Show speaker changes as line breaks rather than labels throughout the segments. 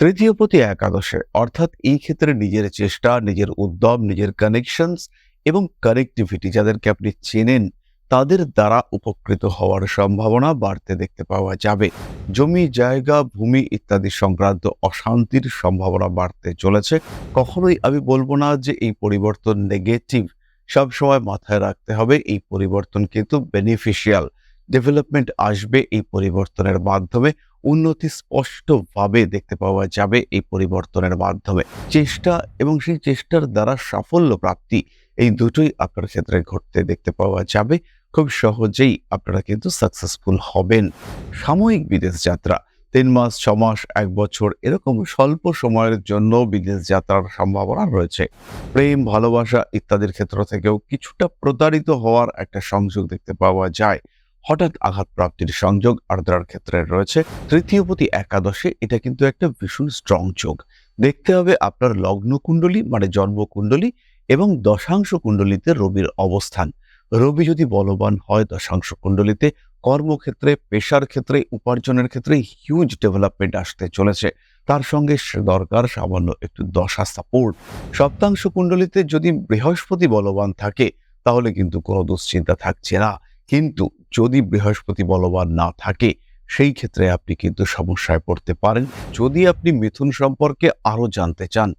তৃতীয় পতি একাদশে, অর্থাৎ এই ক্ষেত্রে নিজের চেষ্টা, নিজের উদ্যম, নিজের কানেকশনস এবং কানেক্টিভিটি যাদেরকে আপনি চেনেন, তাদের দ্বারা উপকৃত হওয়ার সম্ভাবনা বাড়তে দেখতে পাওয়া যাবে। জমি, জায়গা, ভূমি ইত্যাদি সংক্রান্ত অশান্তির সম্ভাবনা বাড়তে চলেছে। কখনোই আমি বলব না যে এই পরিবর্তন নেগেটিভ সবসময় মাথায় রাখতে হবে এই পরিবর্তন কিন্তু বেনিফিশিয়াল ডেভেলপমেন্ট আসবে এই পরিবর্তনের মাধ্যমে। উন্নতি স্পষ্টভাবে দেখতে পাওয়া যাবে এই পরিবর্তনের মাধ্যমে। চেষ্টা এবং সেই চেষ্টার দ্বারা সাফল্য প্রাপ্তি এই দুটোই আপনার ক্ষেত্রে ঘটতে দেখতে পাওয়া যাবে। খুব সহজেই আপনারা কিন্তু সাকসেসফুল হবেন। সাময়িক বিদেশ যাত্রা, তিন মাস, ছ মাস, এক বছর এরকম স্বল্প সময়ের জন্য বিদেশ যাত্রার সম্ভাবনা রয়েছে। প্রেম, ভালোবাসা ইত্যাদির ক্ষেত্র থেকেও কিছুটা প্রতারিত হওয়ার একটা সংযোগ দেখতে পাওয়া যায়। হঠাৎ আঘাত প্রাপ্তির সংযোগ আর্দ্রার ক্ষেত্রে রয়েছে। তৃতীয়পতি একাদশে এটা কিন্তু একটা ভীষণ স্ট্রং যোগ। দেখতে হবে আপনার লগ্ন কুণ্ডলী মানে জন্ম কুণ্ডলী এবং দশাংশ কুণ্ডলীতে রবির অবস্থান। রবি যদি বলবান হয় দশাংশ কুণ্ডলীতে, কর্মক্ষেত্রে, পেশার ক্ষেত্রে, উপার্জনের ক্ষেত্রে হিউজ ডেভেলপমেন্ট আসতে চলেছে। তার সঙ্গে দরকার সামান্য একটু দশা সাপোর্ট সপ্তাংশ কুণ্ডলীতে যদি বৃহস্পতি বলবান থাকে, তাহলে কিন্তু কোনো দুশ্চিন্তা থাকছে না। কিন্তু যদি বৃহস্পতি বলবান না থাকে, সেই ক্ষেত্রে আপনি কিন্তু সমস্যায় পড়তে পারেন। যদি আপনি মিথুন সম্পর্কে আরও জানতে চান,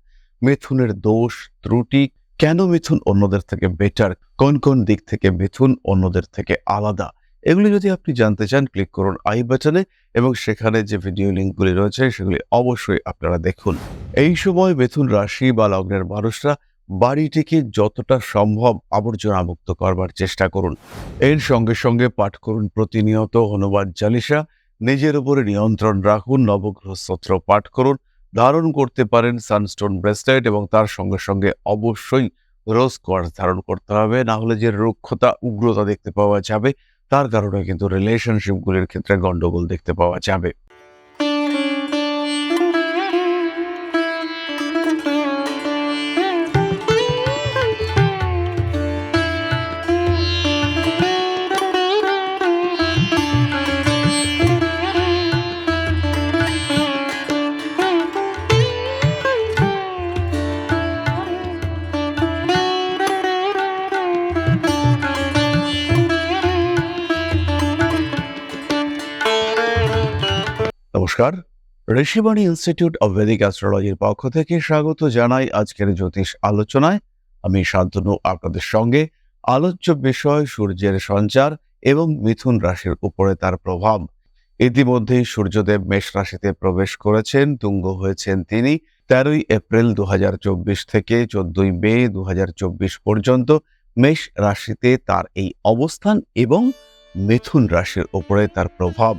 মিথুনের দোষ, ত্রুটি, কেন মিথুন অন্যদের থেকে বেটার কোন কোন দিক থেকে মিথুন অন্যদের থেকে আলাদা, এগুলি যদি আপনি জানতে চান ক্লিক করুন আই বাটনে এবং সেখানে যে ভিডিও লিঙ্কগুলি রয়েছে, সেগুলি অবশ্যই আপনারা দেখুন। এই সময় মিথুন রাশি বা লগ্নের মানুষরা বাড়িটিকে যতটা সম্ভব আবর্জনা মুক্ত করবার চেষ্টা করুন। এর সঙ্গে সঙ্গে পাঠ করুন প্রতিনিয়ত হনুমান চালিসা নিজের উপরে নিয়ন্ত্রণ রাখুন নবগ্রহ স্তোত্র পাঠ করুন, ধারণ করতে পারেন সানস্টোন ব্রেসলেট এবং তার সঙ্গে সঙ্গে অবশ্যই রোজ কোয়ার্স ধারণ করতে হবে। না হলে যে রুক্ষতা, উগ্রতা দেখতে পাওয়া যাবে, তার কারণে কিন্তু রিলেশনশিপগুলির ক্ষেত্রে গণ্ডগোল দেখতে পাওয়া যাবে। নমস্কার। ঋষিবাণী ইনস্টিটিউট অব ভেদিক অ্যাস্ট্রোলজির পক্ষ থেকে স্বাগত জানাই আজকের জ্যোতিষ আলোচনায়। আমি শান্তনু, আপনাদের সঙ্গে। আলোচ্য বিষয় সূর্যের সঞ্চার এবং মিথুন রাশির উপরে তার প্রভাব। ইতিমধ্যেই সূর্যদেব মেষ রাশিতে প্রবেশ করেছেন, তুঙ্গ হয়েছেন তিনি। তেরোই এপ্রিল দু হাজার চব্বিশ থেকে চোদ্দই মে দু হাজার চব্বিশ পর্যন্ত মেষ রাশিতে তার এই অবস্থান এবং মিথুন রাশির উপরে তার প্রভাব।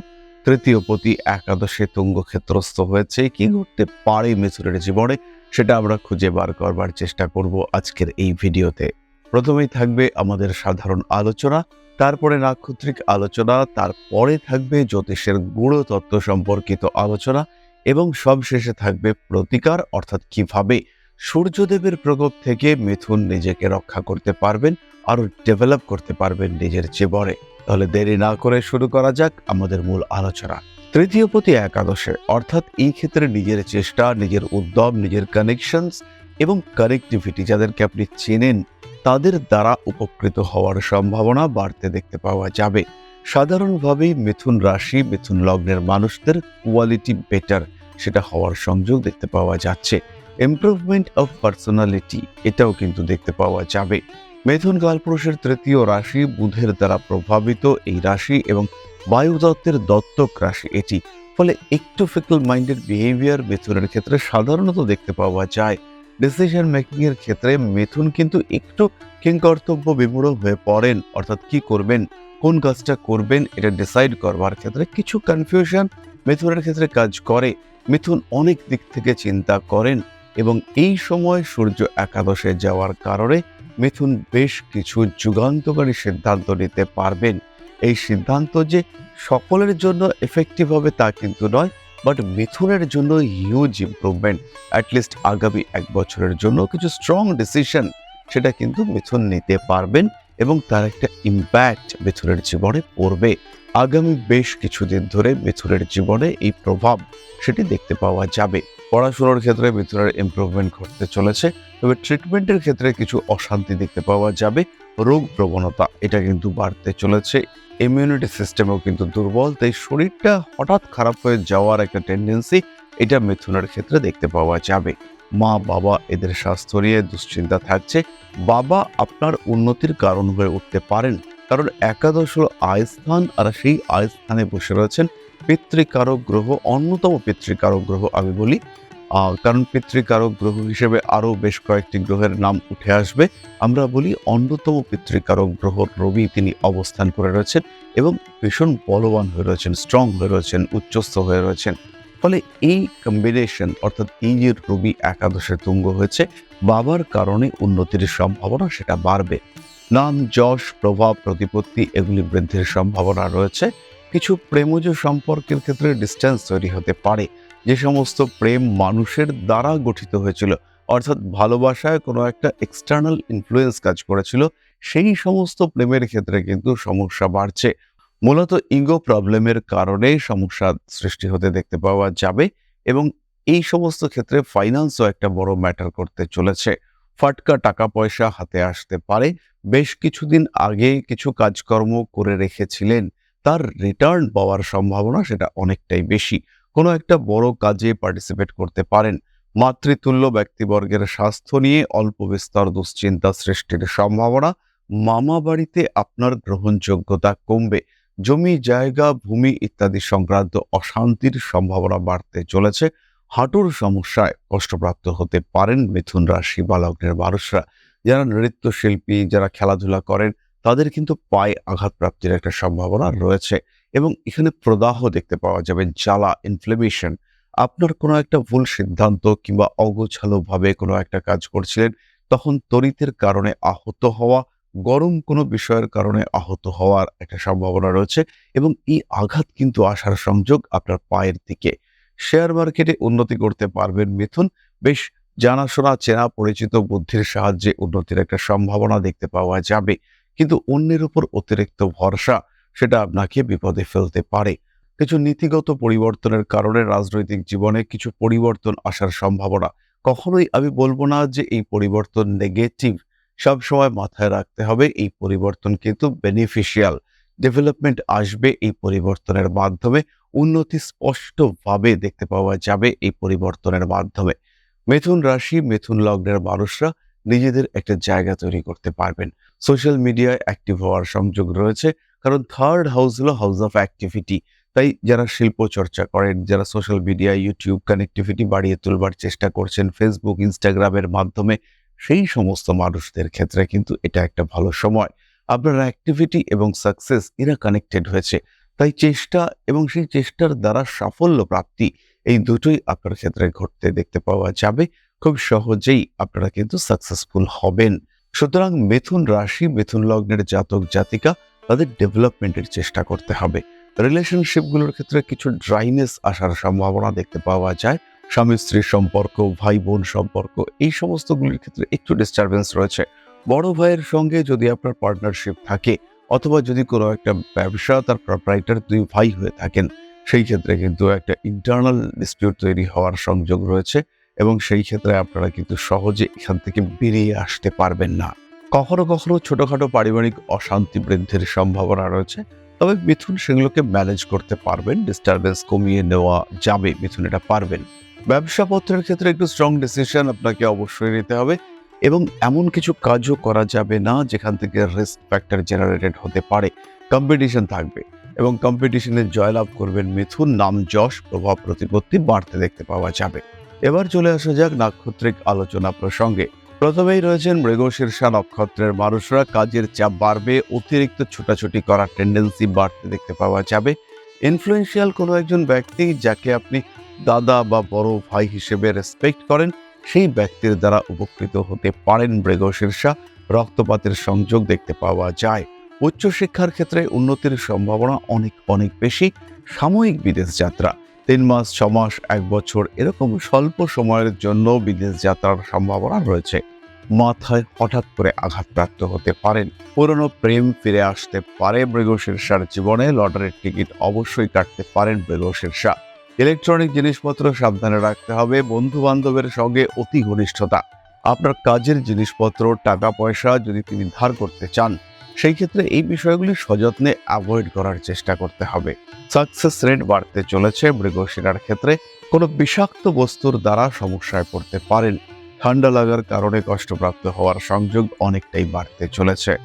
তৃতীয় পতি একাদশে তুঙ্গ ক্ষেত্রস্থ হয়েছে। কি ঘটতে পারে মিথুনের জীবনে, সেটা আমরা খুঁজে বার করবার চেষ্টা করব আজকের এই ভিডিওতে। প্রথমেই থাকবে আমাদের সাধারণ আলোচনা, তারপরে নাক্ষত্রিক আলোচনা, তারপরে থাকবে জ্যোতিষের গুঢ় তত্ত্ব সম্পর্কিত আলোচনা, এবং সবশেষে থাকবে প্রতিকার, অর্থাৎ কীভাবে সূর্যদেবের প্রকোপ থেকে মিথুন নিজেকে রক্ষা করতে পারবেন, আরও ডেভেলপ করতে পারবেন নিজের জীবনে। তাহলে দেরি না করে শুরু করা যাক আমাদের মূল আলোচনা। তৃতীয় প্রতি একাদশে, অর্থাৎ এই ক্ষেত্রে নিজের চেষ্টা, নিজের উদ্যম, নিজের কানেকশনস এবং কানেক্টিভিটি যাদেরকে আপনি চেনেন, তাদের দ্বারা উপকৃত হওয়ার সম্ভাবনা বাড়তে দেখতে পাওয়া যাবে। সাধারণভাবেই মিথুন রাশি, মিথুন লগ্নের মানুষদের কোয়ালিটি বেটার সেটা হওয়ার সংযোগ দেখতে পাওয়া যাচ্ছে। ইমপ্রুভমেন্ট অফ পার্সোনালিটি এটাও কিন্তু দেখতে পাওয়া যাবে। মিথুন কালপুরুষের তৃতীয় রাশি বুধের দ্বারা প্রভাবিত এই রাশি এবং বায়ুদত্তের দত্তক রাশি এটি। ফলে একটু ফিকল মাইন্ডেড বিহেভিয়ার মিথুনের ক্ষেত্রে সাধারণত দেখতে পাওয়া যায়। ডিসিশন মেকিংয়ের ক্ষেত্রে মিথুন কিন্তু একটু কিংকর্তব্য বিমূঢ় হয়ে পড়েন। অর্থাৎ কি করবেন? কোন কাজটা করবেন? এটা ডিসাইড করবার ক্ষেত্রে কিছু কনফিউশন মিথুনের ক্ষেত্রে কাজ করে। মিথুন অনেক দিক থেকে চিন্তা করেন এবং এই সময় সূর্য একাদশে যাওয়ার কারণে মিথুন বেশ কিছু যুগান্তকারী সিদ্ধান্ত নিতে পারবেন। এই সিদ্ধান্ত যে সকলের জন্য এফেক্টিভ হবে তা কিন্তু নয় বাট মিথুনের জন্য হিউজ ইম্প্রুভমেন্ট অ্যাটলিস্ট আগামী এক বছরের জন্য কিছু স্ট্রং ডিসিশন সেটা কিন্তু মিথুন নিতে পারবেন এবং তার একটা ইম্প্যাক্ট মিথুনের জীবনে পড়বে। আগামী বেশ কিছুদিন ধরে মিথুনের জীবনে এই প্রভাব সেটি দেখতে পাওয়া যাবে। পড়াশোনার ক্ষেত্রে মিথুনের ইমপ্রুভমেন্ট ঘটতে চলেছে, তবে ট্রিটমেন্টের ক্ষেত্রে কিছু অশান্তি দেখতে পাওয়া যাবে। রোগ প্রবণতা, এটা কিন্তু বাড়তে চলেছে। ইমিউনিটি সিস্টেমও কিন্তু দুর্বল, তাই শরীরটা হঠাৎ খারাপ হয়ে যাওয়ার একটা টেন্ডেন্সি এটা মিথুনের ক্ষেত্রে দেখতে পাওয়া যাবে। মা, বাবা এদের স্বাস্থ্য নিয়ে দুশ্চিন্তা থাকছে। বাবা আপনার উন্নতির কারণ হয়ে উঠতে পারেন, কারণ একাদশ হল আয় আর সেই আয়স্থানে বসে রয়েছেন পিতৃকারক গ্রহ, অন্যতম পিতৃকারক গ্রহ আমি বলি। কারণ পিতৃকারক গ্রহ হিসেবে আরও বেশ কয়েকটি গ্রহের নাম উঠে আসবে। আমরা বলি অন্যতম পিতৃকারক গ্রহ রবি, তিনি অবস্থান করে রয়েছেন এবং ভীষণ বলবান হয়ে রয়েছেন স্ট্রং হয়ে রয়েছেন, উচ্চস্থ হয়ে রয়েছেন। ফলে এই কম্বিনেশন অর্থাৎ এই যে রবি একাদশে তুঙ্গ হয়েছে, বাবার কারণে উন্নতির সম্ভাবনা সেটা বাড়বে। নাম, যশ, প্রভাব, প্রতিপত্তি এগুলি বৃদ্ধির সম্ভাবনা রয়েছে। কিছু প্রেমজ সম্পর্কের ক্ষেত্রে ডিস্টেন্স তৈরি হতে পারে। যে সমস্ত প্রেম মানুষের দ্বারা গঠিত হয়েছিল, অর্থাৎ ভালোবাসায় কোনো একটা এক্সটার্নাল ইনফ্লুয়েন্স কাজ করেছিল, সেই সমস্ত প্রেমের ক্ষেত্রে কিন্তু সমস্যা বাড়ছে। মূলত ইগো প্রবলেমের কারণে সমস্যা সৃষ্টি হতে দেখতে পাওয়া যাবে এবং এই সমস্ত ক্ষেত্রে ফাইন্যান্সও একটা বড় ম্যাটার করতে চলেছে। ফাটকা টাকা পয়সা হাতে আসতে পারে। বেশ কিছুদিন আগে কিছু কাজকর্ম করে রেখেছিলেন, তার রিটার্ন পাওয়ার সম্ভাবনা সেটা অনেকটাই বেশি। কোনো একটা বড় কাজে পার্টিসিপেট করতে পারেন। মাতৃতুল্য ব্যক্তিবর্গের স্বাস্থ্য নিয়ে অল্প বিস্তর দুশ্চিন্তা সৃষ্টির সম্ভাবনা। মামা বাড়িতে আপনার গ্রহণযোগ্যতা কমবে। জমি, জায়গা, ভূমি ইত্যাদি সংক্রান্ত অশান্তির সম্ভাবনা বাড়তে চলেছে। হাঁটুর সমস্যায় কষ্টপ্রাপ্ত হতে পারেন মিথুন রাশি বা লগ্নের মানুষরা। যারা নৃত্যশিল্পী, যারা খেলাধুলা করেন, তাদের কিন্তু পায়ে আঘাতপ্রাপ্তির একটা সম্ভাবনা রয়েছে। এবং এখানে প্রদাহ দেখতে পাওয়া যাবে, জ্বালা ইনফ্লেমেশন আপনার কোনো একটা ভুল সিদ্ধান্ত কিংবা অগোছালোভাবে কোনো একটা কাজ করছিলেন, তখন তরিতের কারণে আহত হওয়া, গরম কোনো বিষয়ের কারণে আহত হওয়ার একটা সম্ভাবনা রয়েছে এবং এই আঘাত কিন্তু আসার সংযোগ আপনার পায়ের দিকে। শেয়ার মার্কেটে উন্নতি করতে পারবেন মিথুন। বেশ জানাশোনা, চেনা, পরিচিত বুদ্ধির সাহায্যে উন্নতির একটা সম্ভাবনা দেখতে পাওয়া যাবে। কিন্তু অন্যের উপর অতিরিক্ত ভরসা সেটা আপনাকে বিপদে ফেলতে পারে। কিছু নীতিগত পরিবর্তনের কারণে রাজনৈতিক জীবনে কিছু পরিবর্তন আসার সম্ভাবনা। কখনোই আমি বলব না যে এই পরিবর্তন নেগেটিভ সব সময় মাথায় রাখতে হবে এই পরিবর্তন কিন্তু বেনিফিশিয়াল ডেভেলপমেন্ট আসবে এই পরিবর্তনের মাধ্যমে। উন্নতি স্পষ্টভাবে দেখতে পাওয়া যাবে এই পরিবর্তনের মাধ্যমে। মিথুন রাশি, মিথুন লগ্নের মানুষরা নিজেদের একটা জায়গা তৈরি করতে পারবেন। সোশ্যাল মিডিয়ায় অ্যাক্টিভ হওয়ার সংযোগ রয়েছে। কারণ থার্ড হাউস হলো হাউস অফ অ্যাক্টিভিটি তাই যারা শিল্প চর্চা করেন, যারা সোশ্যাল মিডিয়া ইউটিউব কানেক্টিভিটি বাড়িয়ে তুলবার চেষ্টা করছেন ফেসবুক ইনস্টাগ্রামের মাধ্যমে, সেই সমস্ত মানুষদের ক্ষেত্রে কিন্তু এটা একটা ভালো সময়। আপনার অ্যাক্টিভিটি এবং সাকসেস এরা কানেক্টেড হয়েছে। তাই চেষ্টা এবং সেই চেষ্টার দ্বারা সাফল্য প্রাপ্তি এই দুটোই আপনার ক্ষেত্রে ঘটতে দেখতে পাওয়া যাবে। খুব সহজেই আপনারা কিন্তু সাকসেসফুল হবেন। সুতরাং মিথুন রাশি, মিথুন লগ্নের জাতক জাতিকা তাদের ডেভেলপমেন্টের চেষ্টা করতে হবে। রিলেশনশিপগুলোর ক্ষেত্রে কিছু ড্রাইনেস আসার সম্ভাবনা দেখতে পাওয়া যায়। স্বামী স্ত্রীর সম্পর্ক ভাই বোন সম্পর্ক, এই সমস্তগুলির ক্ষেত্রে একটু ডিস্টারবেন্স রয়েছে। বড় ভাইয়ের সঙ্গে যদি আপনার পার্টনারশিপ থাকে, অথবা যদি কোনো একটা ব্যবসা তার প্রপারাইটার দুই ভাই হয়ে থাকেন, সেই ক্ষেত্রে কিন্তু একটা ইন্টারনাল ডিসপিউট তৈরি হওয়ার সংযোগ রয়েছে এবং সেই ক্ষেত্রে আপনারা কিন্তু সহজে এখান থেকে বেরিয়ে আসতে পারবেন না। কখনো কখনো ছোটখাটো পারিবারিক অশান্তি বৃদ্ধির সম্ভাবনা রয়েছে, তবে মিথুন সেগুলোকে ম্যানেজ করতে পারবেন ডিস্টারবেন্স কমিয়ে নেওয়া যাবে, মিথুন এটা পারবেন। ব্যবসাপত্রের ক্ষেত্রে একটু স্ট্রং ডিসিশন আপনাকে অবশ্যই নিতে হবে এবং এমন কিছু কাজও করা যাবে না যেখান থেকে রিস্ক ফ্যাক্টর জেনারেটেড হতে পারে কম্পিটিশন থাকবে এবং কম্পিটিশনে জয়লাভ করবেন মিথুন, নাম যশ, প্রভাব প্রতিপত্তি বাড়তে দেখতে পাওয়া যাবে। এবার চলে আসা যাক নাক্ষত্রিক আলোচনা প্রসঙ্গে। প্রথমেই রয়েছেন মৃগশীর্ষা নক্ষত্রের মানুষরা। কাজের চাপ বাড়বে, অতিরিক্ত ছোটাছুটি করার টেন্ডেন্সি বাড়তে দেখতে পাওয়া যাবে। ইনফ্লুয়েন্সিয়াল কোনো একজন ব্যক্তি যাকে আপনি দাদা বা বড় ভাই হিসেবে রেসপেক্ট করেন, সেই ব্যক্তির দ্বারা উপকৃত হতে পারেন মৃগশীর্ষা রক্তপাতের সংযোগ দেখতে পাওয়া যায়। উচ্চশিক্ষার ক্ষেত্রে উন্নতির সম্ভাবনা অনেক অনেক বেশি। সাময়িক বিদেশ যাত্রা, তিন মাস, ছ মাস, এক বছর, এরকম স্বল্প সময়ের জন্য বিদেশ যাত্রার সম্ভাবনা রয়েছে। মাথায় হঠাৎ করে আঘাতপ্রাপ্ত হতে পারেন। পুরনো প্রেম ফিরে আসতে পারে মৃগশীর্ষার জীবনে, লটারির টিকিট অবশ্যই কাটতে পারেন মৃগশীর্ষা ইলেকট্রনিক জিনিসপত্র সাবধানে রাখতে হবে বন্ধু বান্ধবের সঙ্গে অতি ঘনিষ্ঠতা। আপনার কাজের জিনিসপত্র, টাকা, পয়সা যদি তিনি ধার করতে চান, সেই ক্ষেত্রে এই বিষয়গুলি সযত্নে অ্যাভয়েড করার চেষ্টা করতে হবে। সাকসেস রেট বাড়তে চলেছে মৃগশিরার ক্ষেত্রে। কোনো বিষাক্ত বস্তুর দ্বারা সমস্যায় পড়তে পারেন। ঠান্ডা লাগার কারণে কষ্টপ্রাপ্ত হওয়ার সংযোগ অনেকটাই বাড়তে চলেছে।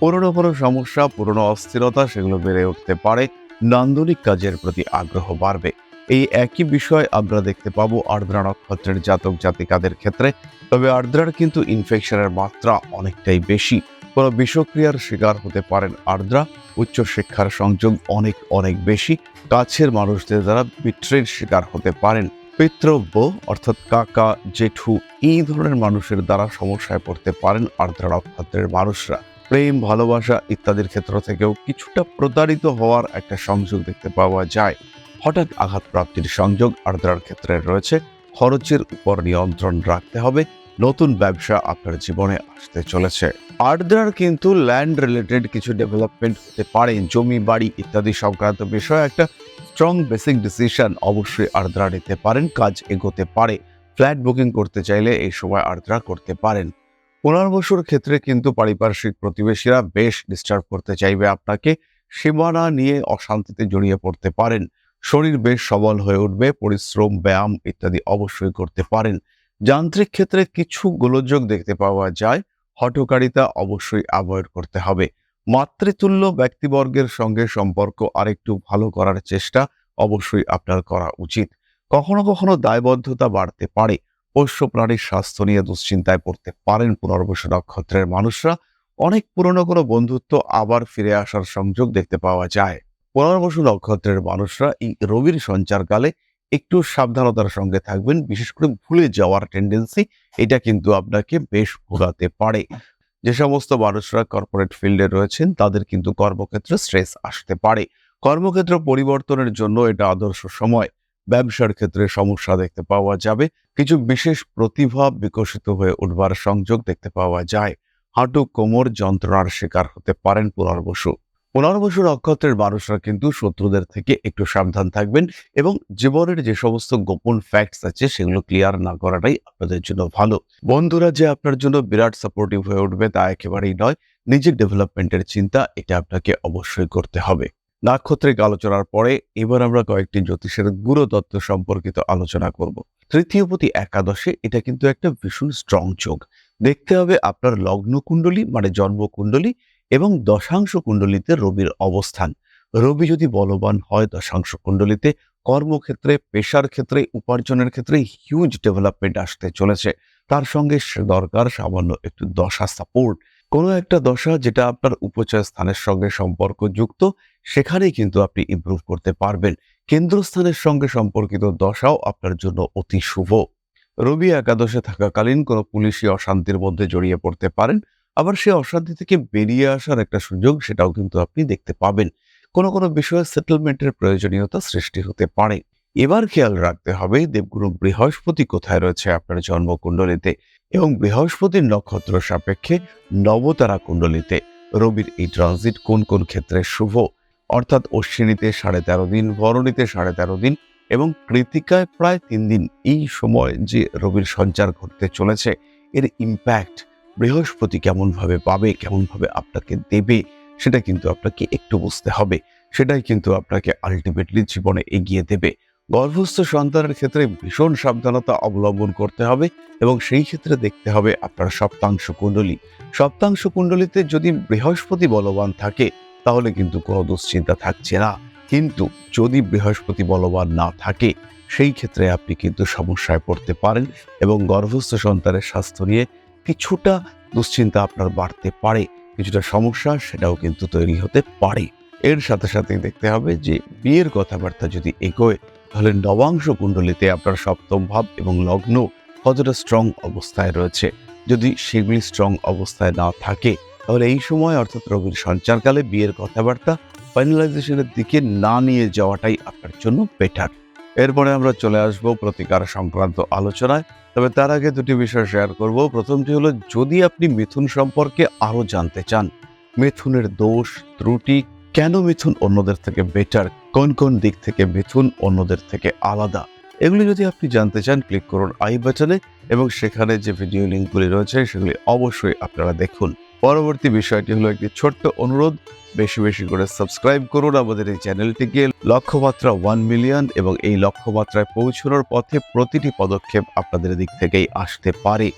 পুরনো কোনো সমস্যা, পুরনো অস্থিরতা সেগুলো বেড়ে উঠতে পারে। নান্দনিক কাজের প্রতি আগ্রহ বাড়বে। এই একই বিষয় আমরা দেখতে পাবো আর্দ্রা নক্ষত্রের জাতক জাতিকাদের ক্ষেত্রে। তবে আর্দ্রার কিন্তু ইনফেকশনের মাত্রা অনেকটাই বেশি। কোনো বিষক্রিয়ার শিকার হতে পারেন আর্দ্রা। উচ্চশিক্ষার সংযোগ অনেক অনেক বেশি। কাছের মানুষদের দ্বারা বিট্রের শিকার হতে পারেন। পিতৃব্য, অর্থাৎ কাকা, জেঠু, এই ধরনের মানুষের দ্বারা সমস্যায় পড়তে পারেন আর্দ্রা নক্ষত্রের মানুষরা। প্রেম, ভালোবাসা ইত্যাদির ক্ষেত্র থেকেও কিছুটা প্রতারিত হওয়ার একটা সংযোগ দেখতে পাওয়া যায়। হঠাৎ আঘাত প্রাপ্তির সংযোগ আর্দ্রার ক্ষেত্রে রয়েছে। খরচের উপর নিয়ন্ত্রণ রাখতে হবে। নতুন ব্যবসা আপনার জীবনে আসতে চলেছে। আর্দ্রার কিন্তু ল্যান্ড রিলেটেড কিছু ডেভেলপমেন্ট হতে পারে। জমি, বাড়ি ইত্যাদি সংক্রান্ত বিষয়ে একটা স্ট্রং বেসিক ডিসিশন অবশ্যই আর্দ্রা নিতে পারেন, কাজ এগোতে পারে। ফ্ল্যাট বুকিং করতে চাইলে এই সময় আর্দ্রা করতে পারেন। পুনর্বসুর ক্ষেত্রে কিন্তু পারিপার্শ্বিক প্রতিবেশীরা বেশ ডিস্টার্ব করতে চাইবে আপনাকে। সীমানা নিয়ে অশান্তিতে জড়িয়ে পড়তে পারেন। শরীর বেশ সবল হয়ে উঠবে, পরিশ্রম, ব্যায়াম ইত্যাদি অবশ্যই করতে পারেন। যান্ত্রিক ক্ষেত্রে কিছু গোলযোগ দেখতে পাওয়া যায় হটকারিতা অবশ্যই অ্যাভয়েড করতে হবে। মাতৃতুল্য ব্যক্তিবর্গের সঙ্গে সম্পর্ক আরেকটু ভালো করার চেষ্টা অবশ্যই আপনার করা উচিত। কখনো কখনো দায়বদ্ধতা বাড়তে পারে। পোষ্য প্রাণীর স্বাস্থ্য নিয়ে দুশ্চিন্তায় পড়তে পারেন পুনর্বসু নক্ষত্রের মানুষরা। অনেক পুরনো কোনো বন্ধুত্ব আবার ফিরে আসার সংযোগ দেখতে পাওয়া যায়। পুনর্বসু নক্ষত্রের মানুষরা এই রবির সঞ্চারকালে একটু সাবধানতার সঙ্গে থাকবেন। বিশেষ করে ভুলে যাওয়ার টেন্ডেন্সি এটা কিন্তু আপনাকে বেশ ভোগাতে পারে। যে সমস্ত মানুষরা কর্পোরেট ফিল্ডে রয়েছেন, তাদের কিন্তু কর্মক্ষেত্রে স্ট্রেস আসতে পারে। কর্মক্ষেত্র পরিবর্তনের জন্য এটা আদর্শ সময়। ব্যবসার ক্ষেত্রে সমস্যা দেখতে পাওয়া যাবে। কিছু বিশেষ প্রতিভা বিকশিত হয়ে উঠবার সংযোগ দেখতে পাওয়া যায়। হাঁটু কোমর যন্ত্রণার শিকার হতে পারেন পুনর্বসু। পুনর্বসু নক্ষত্রের মানুষরা কিন্তু শত্রুদের থেকে একটু সাবধান থাকবেন এবং জীবনের যে সমস্ত গোপন ফ্যাক্টস আছে সেগুলো ক্লিয়ার না করাটাই আপনাদের জন্য ভালো। বন্ধুরা, যে আপনার জন্য বিরাট সাপোর্টিভ হয়ে উঠবে তা একেবারেই নয়। নিজের ডেভেলপমেন্টের চিন্তা এটা আপনাকে অবশ্যই করতে হবে। নাক্ষত্রিক আলোচনার পরে এবার আমরা কয়েকটি জ্যোতিষের গুরুতত্ত্ব সম্পর্কিত আলোচনা করব। তৃতীয়পতি একাদশে এটা কিন্তু একটা ভীষণ স্ট্রং যোগ। দেখতে হবে আপনার লগ্ন কুণ্ডলী মানে জন্ম কুণ্ডলী এবং দশাংশ কুণ্ডলিতে রবির অবস্থান। রবি যদি বলবান হয় দশাংশ কুণ্ডলিতে, কর্মক্ষেত্রে, পেশার ক্ষেত্রে, উপার্জনের ক্ষেত্রে হিউজ ডেভেলপমেন্ট আসতে চলেছে। তার সঙ্গে দরকার সামান্য একটু দশা সাপোর্ট কোনো একটা দশা যেটা আপনার উপচয় স্থানের সঙ্গে সম্পর্কযুক্ত, সেখানেই কিন্তু আপনি ইমপ্রুভ করতে পারবেন। কেন্দ্রস্থানের সঙ্গে সম্পর্কিত দশাও আপনার জন্য অতি শুভ। রবি একাদশে থাকাকালীন কোনো পুলিশি অশান্তির মধ্যে জড়িয়ে পড়তে পারেন আবার সে অশান্তি থেকে বেরিয়ে আসার একটা সুযোগ সেটাও কিন্তু আপনি দেখতে পাবেন। কোনো কোনো বিষয়ে সেটেলমেন্টের প্রয়োজনীয়তা সৃষ্টি হতে পারে। এবার খেয়াল রাখতে হবে দেবগুরু বৃহস্পতি কোথায় রয়েছে আপনার জন্মকুণ্ডলিতে এবং বৃহস্পতির নক্ষত্র সাপেক্ষে নবতারা কুণ্ডলিতে। রবির এই ট্রানজিট কোন কোন ক্ষেত্রে শুভ? অর্থাৎ অশ্বিনীতে সাড়ে তেরো দিন, বরণীতে সাড়ে তেরো দিন এবং কৃতিকায় প্রায় তিন দিন। এই সময় যে রবির সঞ্চার ঘটতে চলেছে, এর ইম্প্যাক্ট বৃহস্পতি কেমনভাবে পাবে, কেমনভাবে আপনাকে দেবে, সেটা কিন্তু আপনাকে একটু বুঝতে হবে। সেটাই কিন্তু আপনাকে আলটিমেটলি জীবনে এগিয়ে দেবে। গর্ভস্থ সন্তানের ক্ষেত্রে ভীষণ সাবধানতা অবলম্বন করতে হবে এবং সেই ক্ষেত্রে দেখতে হবে আপনার সপ্তাংশ কুণ্ডলী। সপ্তাংশ কুণ্ডলিতে যদি বৃহস্পতি বলবান থাকে, তাহলে কিন্তু কোনো দুশ্চিন্তা থাকছে না। কিন্তু যদি বৃহস্পতি বলবান না থাকে, সেই ক্ষেত্রে আপনি কিন্তু সমস্যায় পড়তে পারেন এবং গর্ভস্থ সন্তানের স্বাস্থ্য নিয়ে কিছুটা দুশ্চিন্তা আপনার বাড়তে পারে। কিছুটা সমস্যা সেটাও কিন্তু তৈরি হতে পারে। এর সাথে সাথে দেখতে হবে যে, বিয়ের কথাবার্তা যদি এগোয়, তাহলে নবাংশ কুণ্ডলিতে আপনার সপ্তম ভাব এবং লগ্ন কতটা স্ট্রং অবস্থায় রয়েছে। যদি সেগুলি স্ট্রং অবস্থায় না থাকে, তাহলে এই সময় অর্থাৎ রবির সঞ্চারকালে বিয়ের কথাবার্তা ফাইনালাইজেশনের দিকে না নিয়ে যাওয়াটাই আপনার জন্য বেটার এরপরে আমরা চলে আসব প্রতিকার সংক্রান্ত আলোচনায়। তবে তার আগে দুটি বিষয় শেয়ার করব। প্রথমটি হলো, যদি আপনি মিথুন সম্পর্কে আরও জানতে চান, মিথুনের দোষ, ত্রুটি, কেন মিথুন অন্যদের থেকে বেটার কোন কোন দিক থেকে মিথুন অন্যদের থেকে আলাদা, এগুলি যদি আপনি জানতে চান ক্লিক করুন আই বাটনে এবং সেখানে যে ভিডিও লিঙ্কগুলি রয়েছে, সেগুলি অবশ্যই আপনারা দেখুন। পরবর্তী বিষয়টি হলো একটি ছোট্ট অনুরোধ, বেশি বেশি করে সাবস্ক্রাইব করুন আমাদের এই চ্যানেলটিকে। লক্ষ্যমাত্রা ওয়ান মিলিয়ন এবং এই লক্ষ্যমাত্রায় পৌঁছানোর পথে প্রতিটি পদক্ষেপ আপনাদের দিক থেকেই আসতে পারে।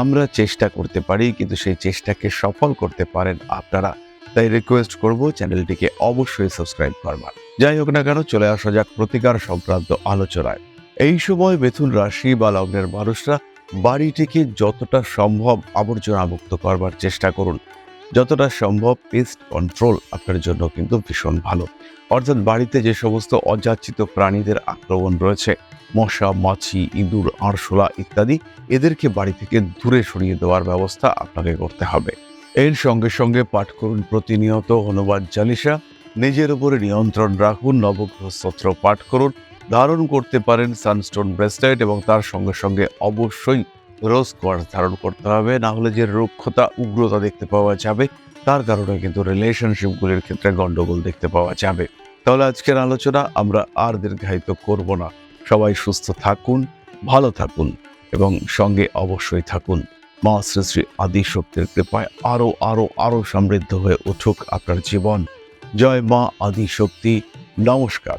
আমরা চেষ্টা করতে পারি, কিন্তু সেই চেষ্টাকে সফল করতে পারেন আপনারা। তাই রিকোয়েস্ট করব চ্যানেলটিকে অবশ্যই সাবস্ক্রাইব করবার। যাই হোক না কেন, চলে আসা যাক প্রতিকার সংক্রান্ত আলোচনায়। এই সময় বেথুন রাশি বা লগ্নের মানুষরা বাড়িটিকে যতটা সম্ভব আবর্জনা মুক্ত করবার চেষ্টা করুন। যতটা সম্ভব পেস্ট কন্ট্রোল আপনার জন্য কিন্তু ভীষণ ভালো। অর্থাৎ বাড়িতে যে সমস্ত অযাচিত প্রাণীদের আক্রমণ রয়েছে, মশা, মাছি, ইঁদুর, আরশোলা ইত্যাদি, এদেরকে বাড়ি থেকে দূরে সরিয়ে দেওয়ার ব্যবস্থা আপনাকে করতে হবে। এর সঙ্গে সঙ্গে পাঠ করুন প্রতিনিয়ত হনুমান চালিসা নিজের উপরে নিয়ন্ত্রণ রাখুন, নবগ্রহ স্তোত্র পাঠ করুন। ধারণ করতে পারেন সানস্টোন ব্রেসলেট এবং তার সঙ্গে সঙ্গে অবশ্যই রোজ কোয়ার্স ধারণ করতে হবে। না হলে যে রুক্ষতা, উগ্রতা দেখতে পাওয়া যাবে, তার কারণে কিন্তু রিলেশনশিপগুলির ক্ষেত্রে গন্ডগোল দেখতে পাওয়া যাবে। তাহলে আজকের আলোচনা আমরা আর দীর্ঘায়িত করব না। সবাই সুস্থ থাকুন, ভালো থাকুন এবং সঙ্গে অবশ্যই থাকুন। মা শ্রী শ্রী আদি শক্তির কৃপায় আরও আরও আরও সমৃদ্ধ হয়ে উঠুক আপনার জীবন। জয় মা আদি শক্তি নমস্কার।